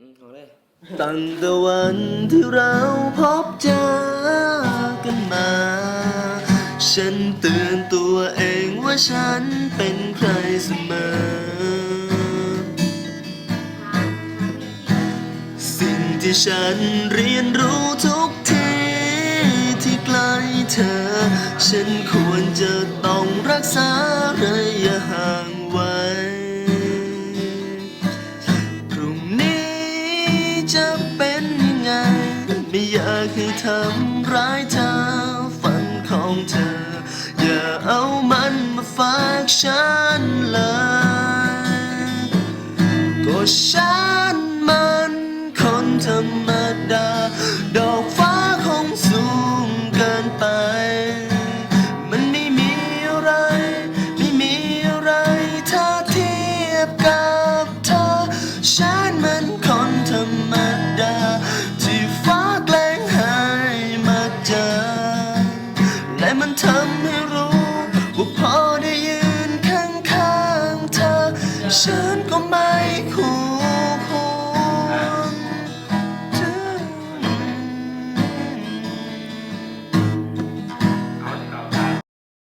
ตั้งแต่วันที่เราพบเจอกันมา ฉันเตือนตัวเองว่าฉันเป็นใครเสมอ สิ่งที่ฉันเรียนรู้ทุกทีที่ใกล้เธอ ฉันควรจะต้องรักษาระยะห่าง ให้ทำร้ายเธอฝันของเธอ อย่าเอามันมาฝากฉันเลยก็ฉันมันคนธรรมดา ดอกฟ้าคงสูงเกินไป มันไม่มีอะไร ไม่มีอะไรถ้าเทียบกับเธอ ฉันมันคนธรรมดา ฉันก็ไม่ควร